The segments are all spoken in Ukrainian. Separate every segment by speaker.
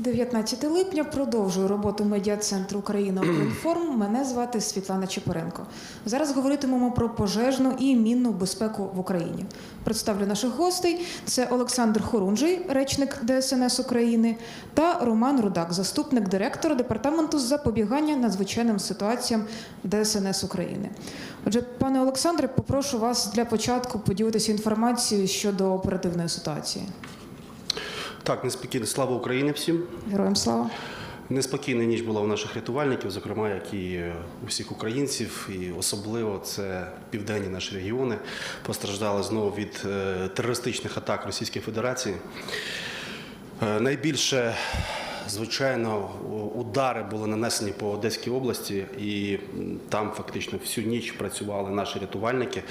Speaker 1: 19 липня продовжую роботу медіа-центру Україна Укрінформ. Мене звати Світлана Чепуренко. Зараз говоритимемо про пожежну і мінну безпеку в Україні. Представлю наших гостей: це Олександр Хорунжий, речник ДСНС України, та Роман Рудак, заступник директора департаменту з запобігання надзвичайним ситуаціям ДСНС України. Отже, пане Олександре, попрошу вас для початку поділитися інформацією щодо оперативної ситуації.
Speaker 2: Так, неспокійно. Слава Україні всім.
Speaker 1: Героям слава!
Speaker 2: Неспокійна ніч була у наших рятувальників, зокрема, як і у всіх українців, і особливо це південні наші регіони постраждали знову від е, терористичних атак Російської Федерації. Е, Найбільше, звичайно, удари були нанесені по Одеській області, і там фактично всю ніч працювали наші рятувальники.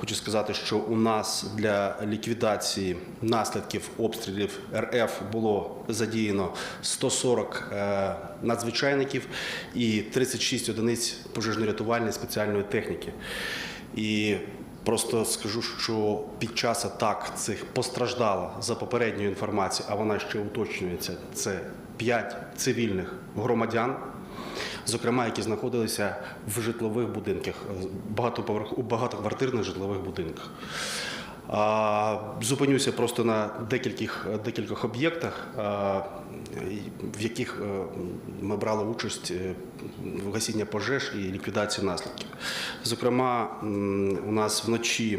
Speaker 2: Хочу сказати, що у нас для ліквідації наслідків обстрілів РФ було задіяно 140 е, надзвичайників і 36 одиниць пожежно-рятувальної спеціальної техніки. І Просто скажу, що під час атак цих постраждала за попередньою інформацією, а вона ще уточнюється. Це 5 цивільних громадян, зокрема, які знаходилися в житлових будинках, у багатоквартирних житлових будинках. Зупинюся просто на декількох, декількох об'єктах, в яких е, ми брали участь е, в гасіння пожеж і ліквідації наслідків. Зокрема, у нас вночі.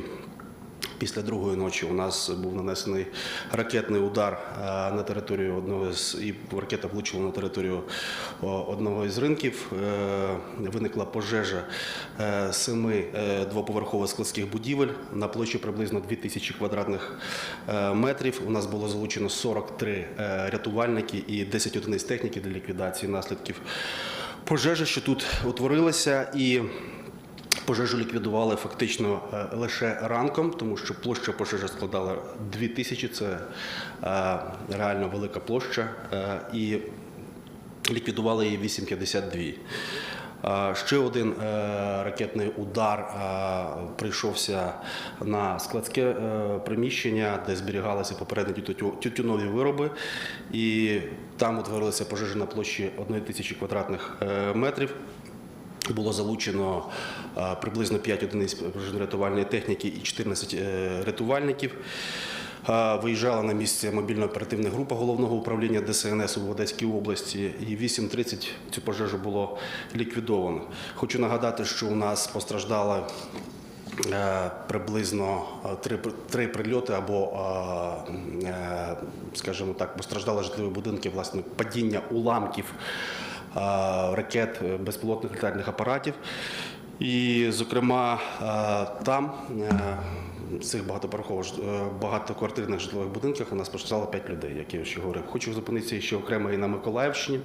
Speaker 2: Після другої ночі у нас був нанесений ракетний удар е, на територію одного з і ракета влучила на територію одного із ринків. Е, Виникла пожежа е, семи двоповерхових складських будівель на площі приблизно 2000 квадратних метрів. У нас було залучено 43 е, рятувальники і 10 одиниць техніки для ліквідації наслідків пожежі, що тут утворилася, і Пожежу ліквідували фактично е, лише ранком, тому що площа пожежі складала 2 тисячі, це е, реально велика площа, е, і ліквідували її 8,52. Е, Ще один ракетний удар прийшовся на складське приміщення, де зберігалися попередні тютюнові вироби, і там утворилася пожежа на площі 1 тисячі квадратних метрів. Було залучено е, приблизно 5 одиниць пожежно-рятувальної техніки і 14 е, рятувальників. Е, Виїжджала на місце мобільно-оперативна група головного управління ДСНС у Одеській області, і в 8.30 цю пожежу було ліквідовано. Хочу нагадати, що у нас постраждали е, приблизно три, три прильоти або, скажімо так, постраждали житлові будинки, власне, падіння уламків ракет е, безпілотних літальних апаратів. І, зокрема, е, там е, в цих багатоквартирних житлових будинках у нас постраждало 5 людей, як я ще говорив. Хочу зупинитися ще окремо і на Миколаївщині.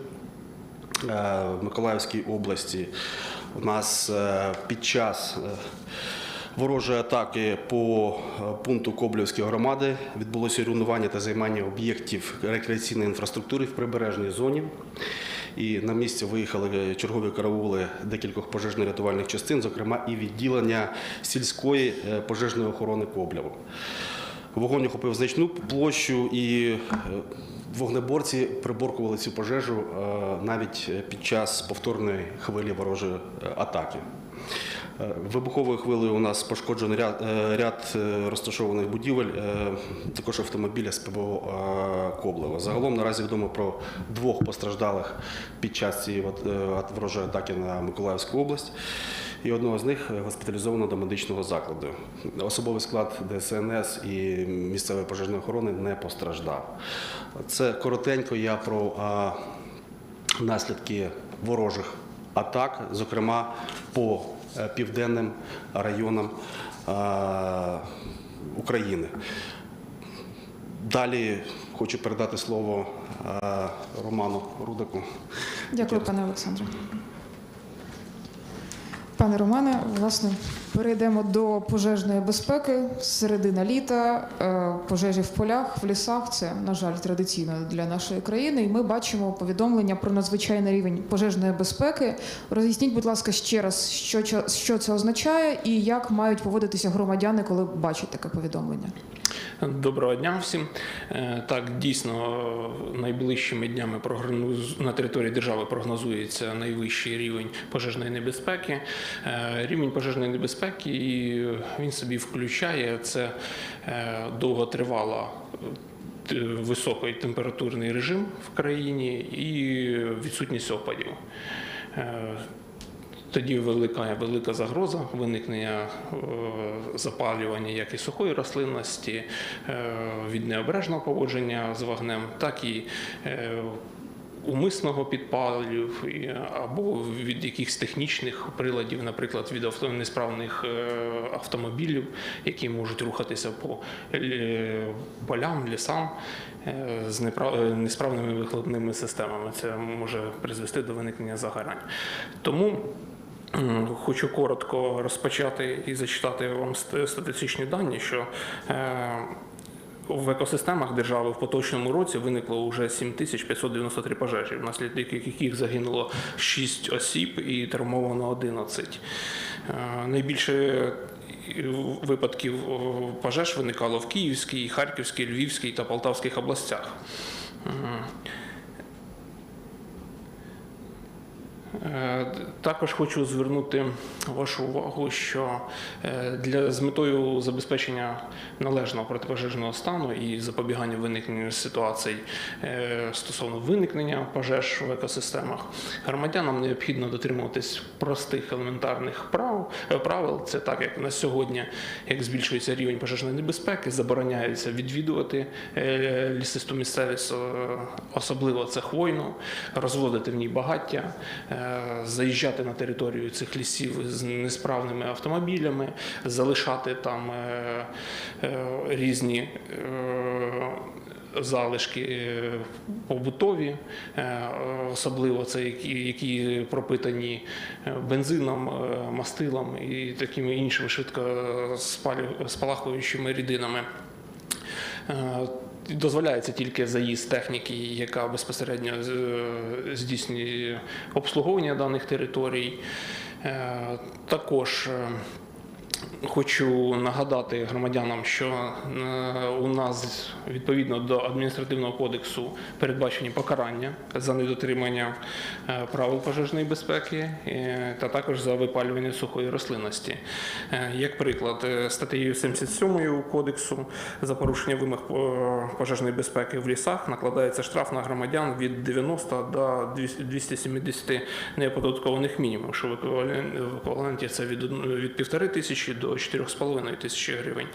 Speaker 2: В Миколаївській області у нас під час ворожої атаки по пункту Коблівської громади відбулося руйнування та займання об'єктів рекреаційної інфраструктури в прибережній зоні. І на місце виїхали чергові караули декількох пожежно-рятувальних частин, зокрема і відділення сільської е, пожежної охорони Коблєва. Вогонь охопив значну площу і е, вогнеборці приборкували цю пожежу е, навіть під час повторної хвилі ворожої е, атаки. Е, Вибуховою хвилею у нас пошкоджено ряд, е, ряд е, розташованих будівель, також автомобіля з ПБО Коблева. Загалом наразі відомо про двох постраждалих під час цієї ворожої атаки на Миколаївську область. І одного з них госпіталізовано до медичного закладу. Особовий склад ДСНС і місцевої пожежної охорони не постраждав. Це коротенько я про наслідки ворожих атак, зокрема по південним районам України. Далі хочу передати слово Роману Рудаку.
Speaker 1: Дякую, пане Олександре. Пане Романе, власне, перейдемо до пожежної безпеки. Середина літа, е, пожежі в полях, в лісах це, на жаль, традиційно для нашої країни. І ми бачимо повідомлення про надзвичайний рівень пожежної безпеки. Роз'ясніть, будь ласка, ще раз, що, що це означає і як мають поводитися громадяни, коли бачать таке повідомлення.
Speaker 3: Доброго дня всім. Е, Так, дійсно, найближчими днями на території держави прогнозується найвищий рівень пожежної небезпеки. Е, Рівень пожежної небезпеки він собі включає це е, довготривала високий температурний режим в країні і відсутність опадів. Тоді велика, велика загроза виникнення е, запалювання як і сухої рослинності е, від необережного поводження з вогнем, так і е, умисного підпалів або від якихось технічних приладів, наприклад, від несправних автомобілів, які можуть рухатися по полям, лісам з несправними вихлопними системами. Це може призвести до виникнення загорань. Тому Хочу коротко розпочати і зачитати вам статистичні дані, що е, в екосистемах держави в поточному році виникло вже 7593 пожежі, внаслідок яких загинуло 6 осіб і травмовано 11. Е, Найбільше е, випадків пожеж виникало в Київській, Харківській, Львівській та Полтавських областях. М. Е, Також хочу звернути вашу увагу, що е, для з метою забезпечення належного протипожежного стану і запобігання виникненню ситуацій е, стосовно виникнення пожеж в екосистемах, громадянам необхідно дотримуватись простих елементарних прав е, правил. Це так, як на сьогодні, як збільшується рівень пожежної небезпеки, забороняється відвідувати лісисту місцевість, особливо це хвойну, розводити в ній багаття, заїжджати на територію цих лісів з несправними автомобілями, залишати там е, е, різні. е, Залишки е, побутові, е, особливо це які, пропитані е, бензином, е, мастилом і такими іншими швидко спалахуючими рідинами. Дозволяється тільки заїзд техніки, яка безпосередньо е, здійснює обслуговування даних територій. Е, Також е, Хочу нагадати громадянам, що е, у нас відповідно до адміністративного кодексу передбачені покарання за недотримання е, правил пожежної безпеки е, та також за випалювання сухої рослинності. Як приклад, статтею 77 кодексу за порушення вимог пожежної безпеки в лісах накладається штраф на громадян від 90 до 270 неоподаткованих мінімумів, що в еквівален- еквіваленті це від, од- від тисячі до 4,5 тисячі гривень.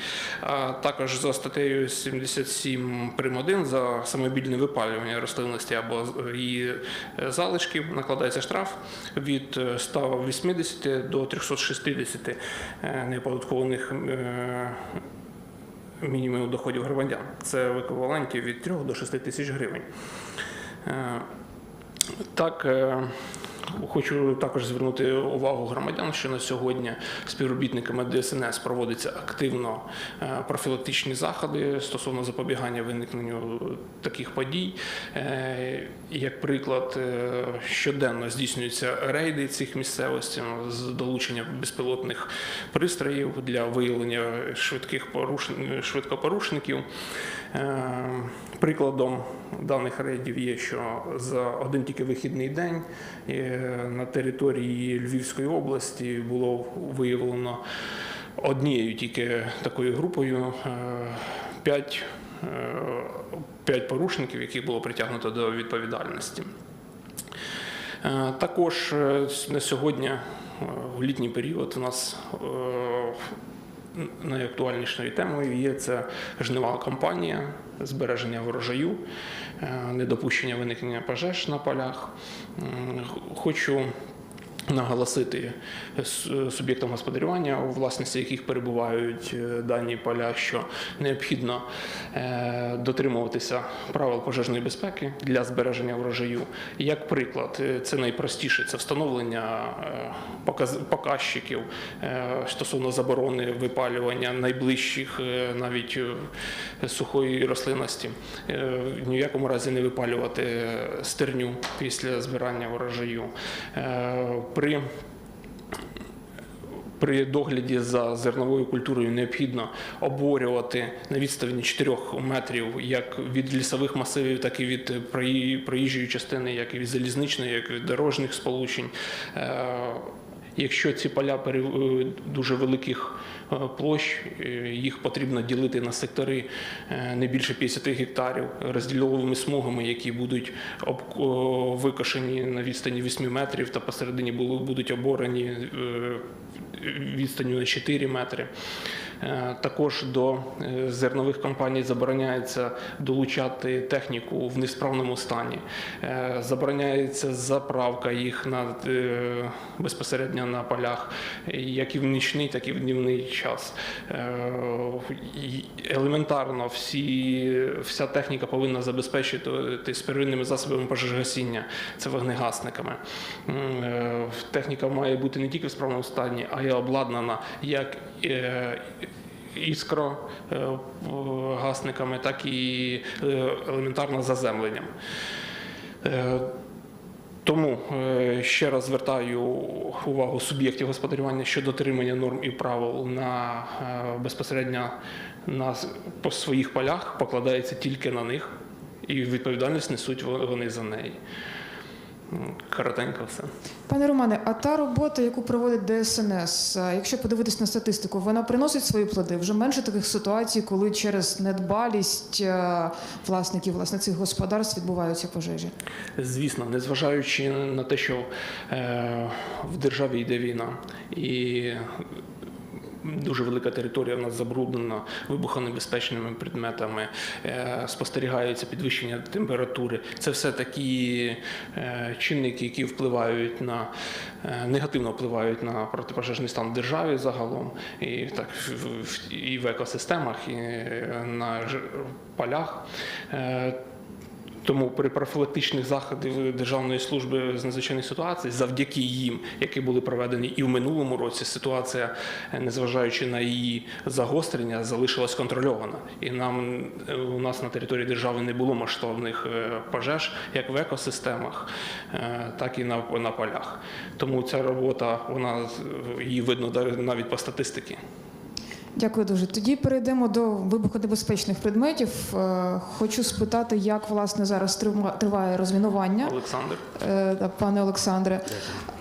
Speaker 3: А також за статтею 77 прим. 1 за самобільне випалювання рослинності або її е, залишків накладається штраф від е, 180 до 360 е, неоподаткованих е, мінімумів доходів громадян. Це в еквіваленті від 3 до 6 тисяч гривень. Е, Так, е, хочу також звернути увагу громадян, що на сьогодні співробітниками ДСНС проводяться активно е, профілактичні заходи стосовно запобігання виникненню таких подій. Е, Як приклад, е, щоденно здійснюються рейди цих місцевостей з долученням безпілотних пристроїв для виявлення швидких порушень, швидкопорушників. Е, Прикладом даних рейдів є, що за один тільки вихідний день е, на території Львівської області було виявлено однією тільки такою групою е, п'ять порушників, яких було притягнуто до відповідальності. Також на сьогодні, в літній період, у нас найактуальнішою темою є це жнива кампанія, збереження врожаю, е, недопущення виникнення пожеж на полях. Хочу наголосити суб'єктам господарювання, у власності яких перебувають е, дані поля, що необхідно е, дотримуватися правил пожежної безпеки для збереження врожаю. Як приклад, е, це найпростіше це встановлення показчиків стосовно заборони випалювання найближчих навіть сухої рослинності. В якому разі не випалювати стерню після збирання врожаю. При При догляді за зерновою культурою необхідно оборювати на відстані 4 метрів як від лісових масивів, так і від проїжджої частини, як і від залізничної, як і від дорожніх сполучень. Е, Якщо ці поля е, дуже великих площ, е, їх потрібно ділити на сектори е, не більше 50 гектарів розділовими смугами, які будуть викошені на відстані 8 метрів, та посередині будуть оборені е, відстанню на 4 метри. Е, Також до е, зернових компаній забороняється долучати техніку в несправному стані. Е, Забороняється заправка їх на, е, безпосередньо на полях, як і в нічний, так і в днівний час. Е, Елементарно всі, вся техніка повинна забезпечити з первинними засобами пожежгасіння, це вогнегасниками. Е, Техніка має бути не тільки в справному стані, а й обладнана як е, іскро е, гасниками, так і елементарно заземленням. Тому е, ще раз звертаю увагу суб'єктів господарювання щодо дотримання норм і правил на е, безпосередньо на по своїх полях покладається тільки на них, і відповідальність несуть во- вони за неї. Коротенько все.
Speaker 1: Пане Романе, а та робота, яку проводить ДСНС, якщо подивитись на статистику, вона приносить свої плоди. Вже менше таких ситуацій, коли через недбалість власників власне цих господарств відбуваються пожежі.
Speaker 3: Звісно, незважаючи на те, що е, в державі йде війна і дуже велика територія в нас забруднена вибухонебезпечними предметами, е, спостерігається підвищення температури. Це все такі е, чинники, які впливають на е, негативно впливають на протипожежний стан в державі загалом, і так і в екосистемах, і на полях. Тому при профілактичних заходах Державної служби з надзвичайних ситуацій, завдяки їм, які були проведені і в минулому році, ситуація, е, незважаючи на її загострення, залишилась контрольована. І нам е, у нас на території держави не було масштабних е, пожеж, як в екосистемах, так і на, на полях. Тому ця робота, вона її видно навіть по статистиці.
Speaker 1: Дякую дуже. Тоді перейдемо до вибухонебезпечних предметів. Е, Хочу спитати, як власне зараз триває розмінування,
Speaker 3: Олександр.
Speaker 1: Е, пане Олександре.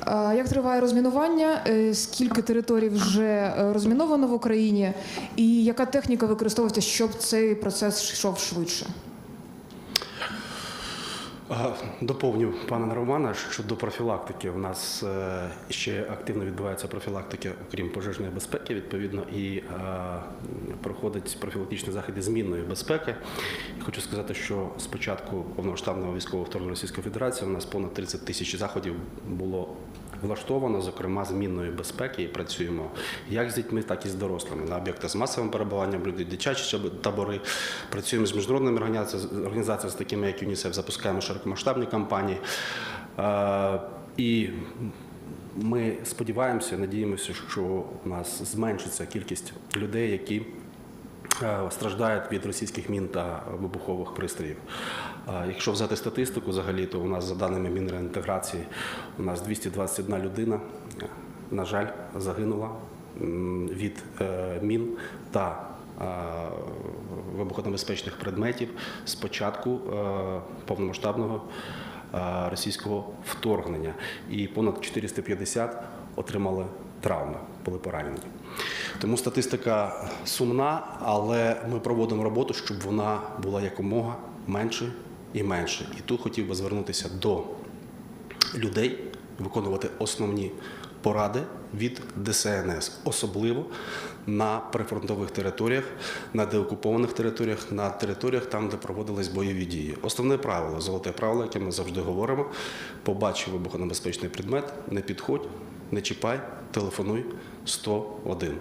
Speaker 1: Дякую. Як триває розмінування? Е, Скільки територій вже розміновано в Україні, і яка техніка використовується, щоб цей процес йшов швидше?
Speaker 2: Доповню пана Романа щодо профілактики. У нас е, ще активно відбувається профілактика, окрім пожежної безпеки, відповідно, і е, проходить профілактичні заходи змінної безпеки. Хочу сказати, що з початку повномасштабного військового вторгнення Російської Федерації у нас понад 30 тисяч заходів було влаштовано, зокрема змінної безпеки, і працюємо як з дітьми, так і з дорослими на об'єктах з масовим перебуванням людей, дитячі табори. Працюємо з міжнародними організаціями, організаціями, такими як ЮНІСЕФ, запускаємо широкомасштабні кампанії. Е, І ми сподіваємося, надіємося, що у нас зменшиться кількість людей, які страждають від російських мін та вибухових пристроїв. Е, Якщо взяти статистику, взагалі, то у нас за даними Мінреінтеграції, у нас 221 людина, е, на жаль, загинула від е, мін та е, вибухонебезпечних предметів з початку е, повномасштабного е, російського вторгнення. І понад 450 отримали травми, були поранені. Тому статистика сумна, але ми проводимо роботу, щоб вона була якомога менше і менше. І тут хотів би звернутися до людей, виконувати основні поради від ДСНС, особливо на прифронтових територіях, на деокупованих територіях, на територіях там, де проводились бойові дії. Основне правило, золоте правило, яке ми завжди говоримо: побачив вибухонебезпечний предмет, не підходь, не чіпай, телефонуй 101.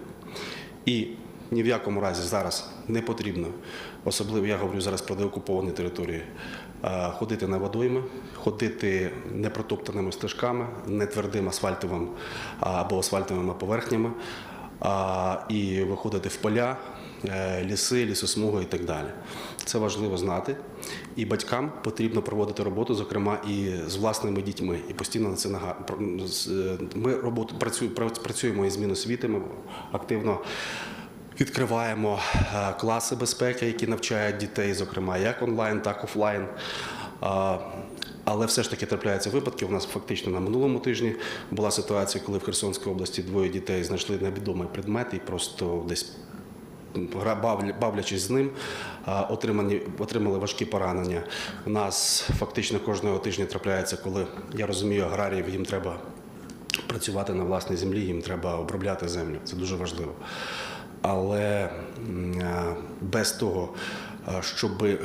Speaker 2: І ні в якому разі зараз не потрібно, особливо я говорю зараз про деокуповані території, ходити на водойми, ходити непротоптаними стежками, не твердим асфальтовим або асфальтовими поверхнями, і виходити в поля ліси, лісосмуги і так далі. Це важливо знати. І батькам потрібно проводити роботу, зокрема і з власними дітьми. І постійно на це нага... е, Ми роботу працю- пра- працюємо із Міносвіти, ми активно відкриваємо е, класи безпеки, які навчають дітей, зокрема як онлайн, так і офлайн. Але все ж таки трапляються випадки. У нас фактично на минулому тижні була ситуація, коли в Херсонській області двоє дітей знайшли невідомий предмет і просто десь бавлячись з ним, отримані, отримали важкі поранення. У нас фактично кожного тижня трапляється, коли я розумію, аграріїв їм треба працювати на власній землі, їм треба обробляти землю. Це дуже важливо. Але без того, щоб е,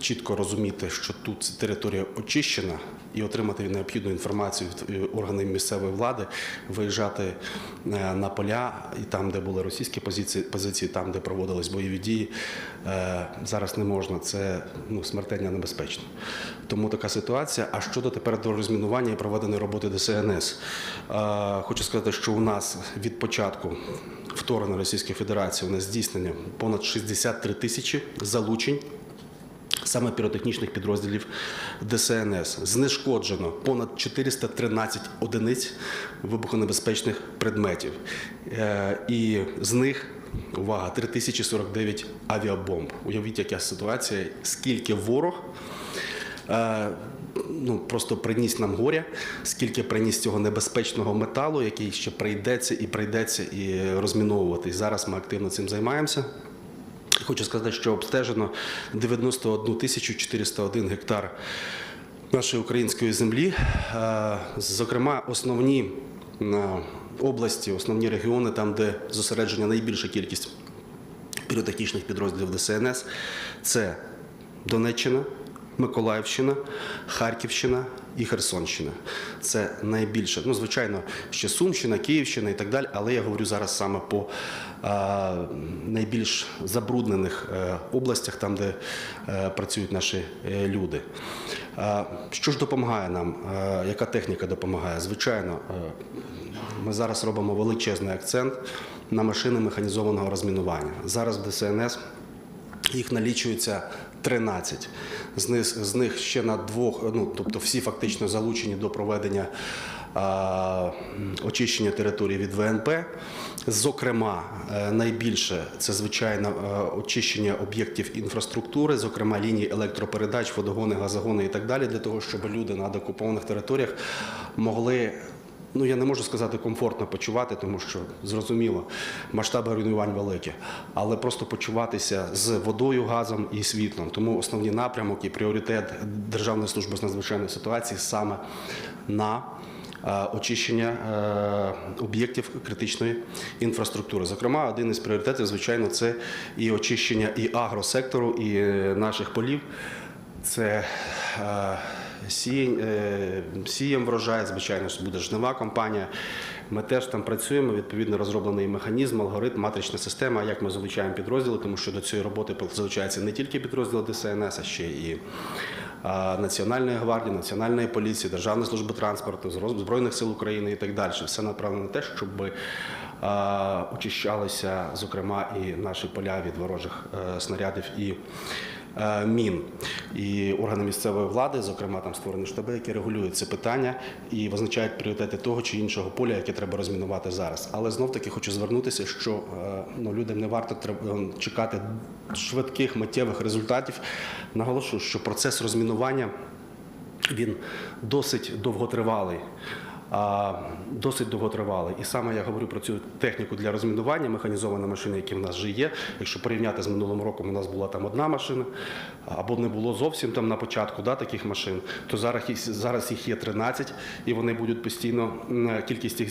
Speaker 2: чітко розуміти, що тут територія очищена, і отримати необхідну інформацію від е, органів місцевої влади, виїжджати е, на поля і там, де були російські позиції, позиції там, де проводились бойові дії, зараз не можна. Це ну, смертельно небезпечно. Тому така ситуація. А щодо тепер до розмінування і проведеної роботи ДСНС, хочу сказати, що у нас від початку вторгнення Російської Федерації у нас здійснення понад 63 тисячі залучень саме піротехнічних підрозділів ДСНС. Знешкоджено понад 413 одиниць вибухонебезпечних предметів. Е, І з них, увага, 3049 авіабомб. Уявіть, яка ситуація, скільки ворог. Ну, просто приніс нам горя, скільки приніс цього небезпечного металу, який ще прийдеться і прийдеться і розміновувати. І зараз ми активно цим займаємося. Хочу сказати, що обстежено 91 тисячу 401 гектар нашої української землі. Е, Зокрема, основні е, області, основні регіони, там, де зосереджена найбільша кількість піротехнічних підрозділів ДСНС, це Донеччина, Миколаївщина, Харківщина і Херсонщина. Це найбільше. Ну, звичайно, ще Сумщина, Київщина і так далі, але я говорю зараз саме по е, найбільш забруднених е, областях, там, де е, працюють наші е, люди. Е, що ж допомагає нам? Е, яка техніка допомагає? Звичайно, ми зараз робимо величезний акцент на машини механізованого розмінування. Зараз в ДСНС їх налічується 13. З них, з них ще на двох, ну тобто всі фактично залучені до проведення а, очищення території від ВНП. Зокрема, е, найбільше це звичайно е, очищення об'єктів інфраструктури, зокрема лінії електропередач, водогони, газогони і так далі, для того, щоб люди на деокупованих територіях могли Ну, я не можу сказати комфортно почувати, тому що зрозуміло, масштаби руйнувань великі, але просто почуватися з водою, газом і світлом. Тому основний напрямок і пріоритет Державної служби з надзвичайної ситуації саме на е, очищення е, об'єктів критичної інфраструктури. Зокрема, один із пріоритетів, звичайно, це і очищення і агросектору, і е, наших полів. Це сієм врожай, звичайно, що буде жнива компанія. Ми теж там працюємо. Відповідно, розроблений механізм, алгоритм, матрична система, як ми залучаємо підрозділи, тому що до цієї роботи залучаються не тільки підрозділи ДСНС, а ще і Національної гвардії, Національної поліції, Державної служби транспорту, Збройних сил України і так далі. Все направлено на те, щоб очищалися, зокрема, і наші поля від ворожих е, снарядів і е, мін. І органи місцевої влади, зокрема, там створені штаби, які регулюють це питання і визначають пріоритети того чи іншого поля, яке треба розмінувати зараз. Але знов таки хочу звернутися, що е, ну, людям не варто е, чекати швидких миттєвих результатів. Наголошую, що процес розмінування він досить довготривалий. Досить довготривалий. І саме я говорю про цю техніку для розмінування, механізовані машини, які в нас вже є. Якщо порівняти з минулим роком, у нас була там одна машина, або не було зовсім там на початку да, таких машин, то зараз зараз їх є 13, і вони будуть постійно, кількість їх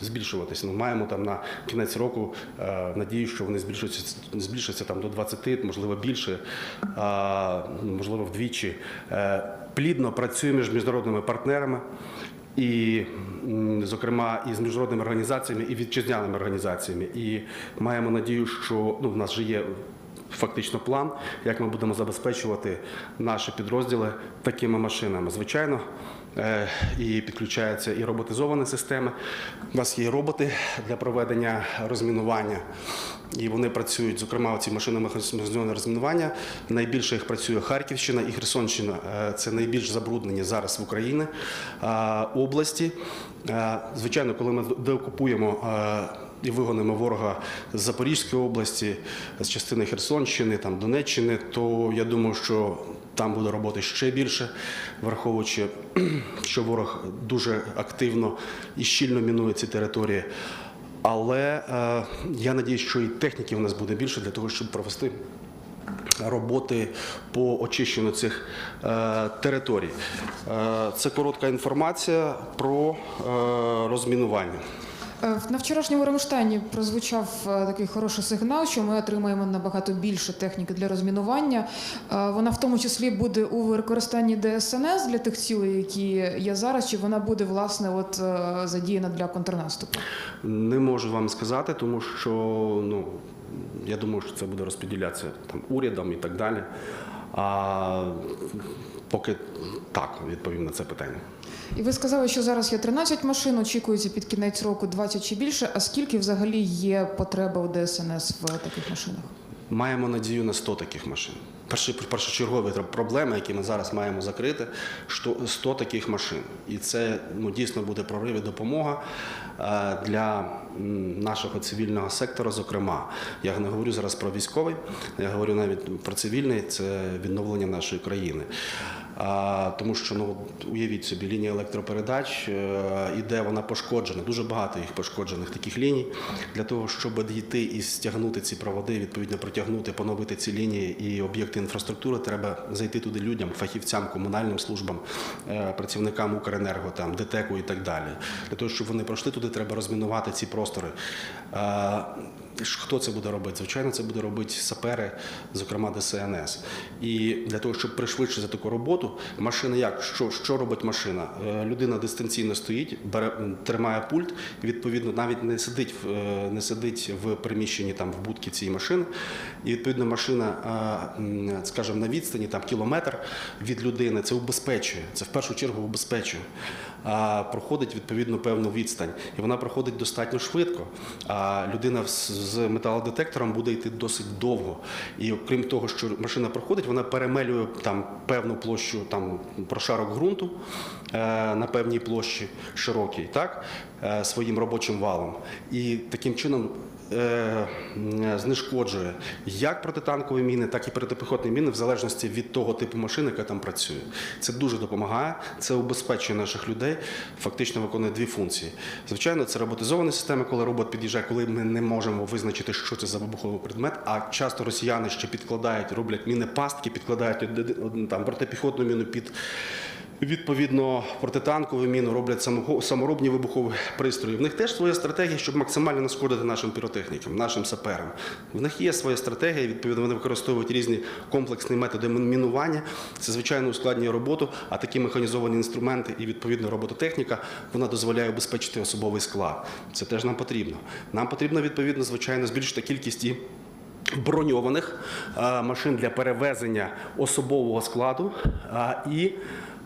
Speaker 2: збільшуватися. Ми маємо там на кінець року е, надію, що вони збільшуються, збільшаться там до 20, можливо більше, можливо вдвічі. Е, Плідно працюємо між міжнародними партнерами. І, зокрема, і з міжнародними організаціями, і вітчизняними організаціями. І маємо надію, що ну, в нас вже є фактично план, як ми будемо забезпечувати наші підрозділи такими машинами. Звичайно, е, і підключаються і роботизовані системи. У нас є роботи для проведення розмінування. І вони працюють, зокрема, ці машини механізованого розмінування. Найбільше їх працює Харківщина і Херсонщина. Е, Це найбільш забруднені зараз в Україні е, області. Е, Звичайно, коли ми деокупуємо і вигонимо ворога з Запорізької області, з частини Херсонщини, там Донеччини, то я думаю, що там буде роботи ще більше, враховуючи, що ворог дуже активно і щільно мінує ці території. Але е, я надіюсь, що і техніки у нас буде більше для того, щоб провести роботи по очищенню цих е, територій. Е, це коротка інформація про е, розмінування.
Speaker 1: Е, На вчорашньому Рамштайні прозвучав е, такий хороший сигнал, що ми отримаємо набагато більше техніки для розмінування. Е, Вона в тому числі буде у використанні ДСНС для тих цілей, які є зараз, чи вона буде власне от задіяна для контрнаступу.
Speaker 2: Не можу вам сказати, тому що ну, я думаю, що це буде розподілятися там, урядом і так далі. А поки так відповім на це питання.
Speaker 1: І ви сказали, що зараз є 13 машин, очікується під кінець року 20 чи більше. А скільки взагалі є потреба у ДСНС в таких машинах?
Speaker 2: Маємо надію на 100 таких машин. Перші першочергові проблеми, які ми зараз маємо закрити, що 100 таких машин. І це ну, дійсно буде прорив і допомога е, для нашого цивільного сектора. Зокрема, я не говорю зараз про військовий, я говорю навіть про цивільний це відновлення нашої країни. Тому що ну уявіть собі, лінія електропередач е, іде, вона пошкоджена. Дуже багато їх пошкоджених таких ліній. Для того, щоб дійти і стягнути ці проводи, відповідно протягнути, поновити ці лінії і об'єкти інфраструктури, треба зайти туди людям, фахівцям, комунальним службам, е, працівникам Укренерго, там ДТЕКу і так далі. Для того, щоб вони пройшли туди, треба розмінувати ці простори. Е, Хто це буде робити? Звичайно, це буде робити сапери, зокрема ДСНС. І для того, щоб пришвидшити таку роботу, машина як? Що, що робить машина? Е, Людина дистанційно стоїть, бере, тримає пульт, відповідно навіть не сидить, в, е, не сидить в приміщенні там в будці цієї машини. І відповідно машина, е, скажімо, на відстані там кілометр від людини. Це убезпечує. Це в першу чергу убезпечує. Проходить відповідно певну відстань. І вона проходить достатньо швидко. А людина з металодетектором буде йти досить довго. І окрім того, що машина проходить, вона перемелює там певну площу, там прошарок ґрунту на певній площі широкій, так, е, своїм робочим валом. І таким чином. е, Знешкоджує як протитанкові міни, так і протипіхотні міни, в залежності від того типу машини, яка там працює. Це дуже допомагає, це убезпечує наших людей, фактично виконує дві функції. Звичайно, це роботизовані системи, коли робот під'їжджає, коли ми не можемо визначити, що це за вибуховий предмет. А часто росіяни ще підкладають, роблять міни пастки, підкладають там протипіхотну міну під. Відповідно, протитанкову міну роблять саморобні вибухові пристрої. В них теж своя стратегія, щоб максимально нашкодити нашим піротехнікам, нашим саперам. В них є своя стратегія. Відповідно, вони використовують різні комплексні методи мінування. Це звичайно ускладнює роботу. А такі механізовані інструменти і відповідно робототехніка вона дозволяє обезпечити особовий склад. Це теж нам потрібно. Нам потрібно відповідно, звичайно, збільшити кількість і броньованих машин для перевезення особового складу і,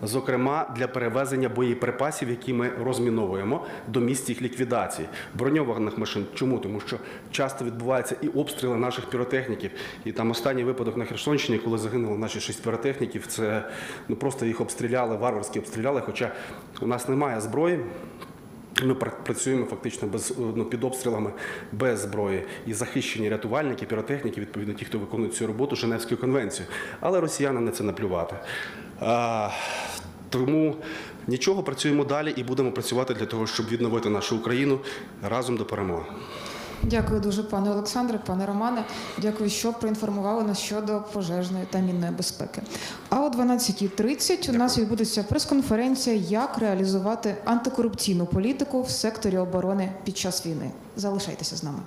Speaker 2: зокрема, для перевезення боєприпасів, які ми розміновуємо до місць їх ліквідації. Броньованих машин. Чому? Тому що часто відбуваються і обстріли наших піротехніків. І там останній випадок на Херсонщині, коли загинули наші шість піротехніків, це ну просто їх обстріляли, варварськи обстріляли. Хоча у нас немає зброї. Ми працюємо фактично без ну, під обстрілами без зброї і захищені рятувальники, піротехніки, відповідно, ті, хто виконує цю роботу Женевською конвенцією. Але росіянам на це наплювати. Тому нічого працюємо далі і будемо працювати для того, щоб відновити нашу Україну разом до перемоги.
Speaker 1: Дякую дуже, пане Олександре, пане Романе. Дякую, що проінформували нас щодо пожежної та мінної безпеки. А о 12.30 у нас відбудеться прес-конференція, як реалізувати антикорупційну політику в секторі оборони під час війни. Залишайтеся з нами.